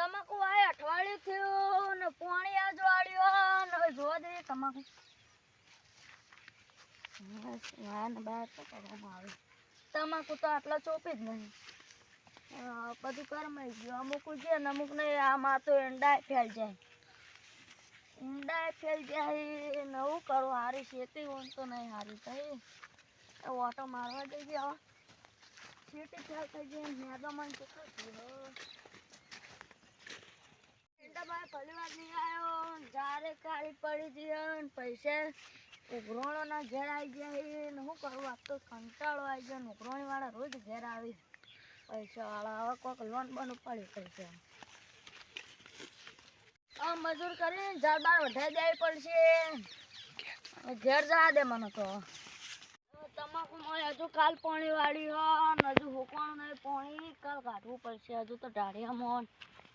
તમાકુ આ અઠવાડિયું થયું ને પાણી આ વાળ્યું ને હવે જોવા દઈએ તમાકુ. ને તમાકુ તો આટલા ચોપી જ નહીં. બધું કરમાઈ ગયું. અમુક છે ને અમુક નહીં. આમાં તો ઈંડા ફેલ જાય. ઈંડા ફેલ જાય નવું કરું? હારી ખેતી હોય તો નહીં હારી થઈ ઓટો મારવા જઈ ગયા ખેતી ફેલ થઈ જાય મેદામાં કેટલું થયું ઈંડા બાર પહેલી વાર નહીં આવ્યો જારે કાળી પડી ગઈ પૈસા ઉઘરોણો ઘેર આવી ગયા ને શું કરવું આ તો કંટાળો આવી ગયો ઉઘરોણી રોજ ઘેર આવી પૈસા વાળા હવે કોઈક લોન બન ઉપાડી પૈસા આ મજૂર કરીને ઝાડ બાર વધારી દેવી પડશે. ઘેર જવા દે મને તો. તમાકુ મળે હજુ કાલ પાણી વાળી હોય હજુ હુકવાનું નહીં, પાણી કાલ કાઢવું પડશે. હજુ તો ઢાળિયામાં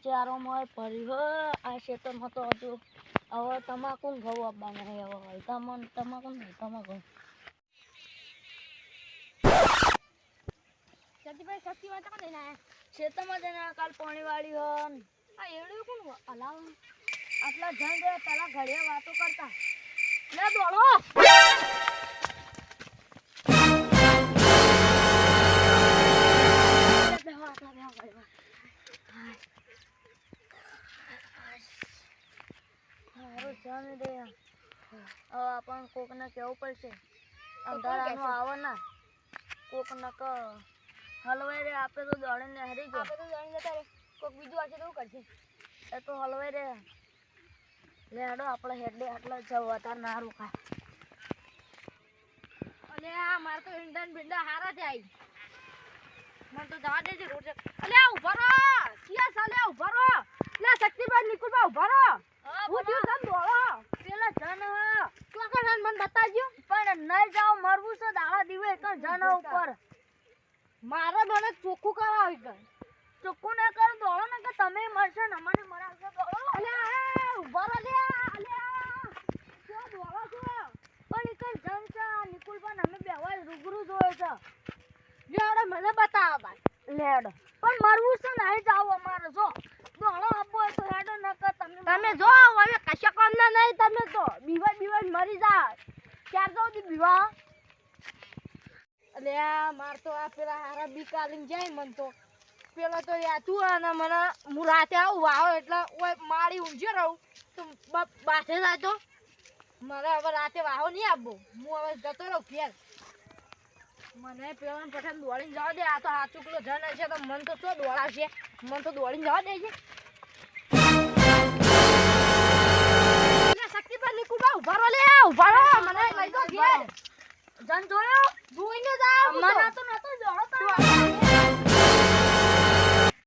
ચારોમાં ફરી હોય. આ ખેતરમાં તો હજુ હવે તમાકુ ને ઘઉં આપવાના નહીં હવે હલતામાં તમાકુ ને તમાકુ સતીભાઈ સતી વાત કોણ ને ખેતરમાં જઈને કાલ પાણી વાળી હોય ને આ એવડું કોણ હલાવ આટલા જણ ગયા પેલા ઘડિયા વાતો કરતા. લે દોડો! જણ દે હવે આપણને કોકને કેવું પડશે. અંધારાનું આવો ના. કોકને ક હલવાઈ રે આપણે તો દોડીને હરી ગયો. આપણે તો જાણી જતા રે કોક બીજું આવશે તો કરશે? એ તો હલવાઈ રે. લેડો આપણે હેડે આટલા જવા તાર ના રોકા અને આ મારે તો ઈંડા ને ભીંડા હારા જાય મને તો જવા દેજે રોડ અલે ઉભરો સિયા સાલે આ ઊભા રહો લે શક્તિભાઈ નિકુલભાઈ ઊભા રહો હું થયું તમ દોડો પેલા જન હ, તું આગળ આવીને મને બતાવજો પણ નહીં જાવ મરવું છે દાડા દીવે એક જન ઉપર. મારે મને ચોખ્ખું કરાવી કર ચોખ્ખું ના કરો દોડો ને કે તમે મરશો ને મને મરાવશો દોડો. અલે આ ઊભા રહો શું દોડો છો. પણ એક જન છે નિકુલ પણ અમે બેવા રૂબરૂ જોયો છે. લેવડે મને બતાવો ભાઈ. લેડો પણ મરવું છે નહીં જાવ અમારે જો. દોડો આપો તો હેડો ન તમે તમે જો હવે કશા કામના નહીં તમે તો. બીવાય બીવાય મરી જાય. ક્યાર જાવ દી બીવા આ માર તો આ પેલા હારા જાય મન તો. પેલો તો યાતું અને મને, હું રાતે આવું વાવ એટલે ઓય મારી ઊંઝે રહું. તો બાથે જાય તો? મારે હવે રાતે વાહો નહીં આપવો. હું હવે જતો રહું ફેર મને પેલા પઠાણ દોડીને જવા દે, આ તો હાથ ચૂકલો જન છે તો મન તો શું દોડાવશે? મન તો દોડીને જવા દે છે જન જોયો? જોઈને જ આવ્યો મને તો નતો જોયો તો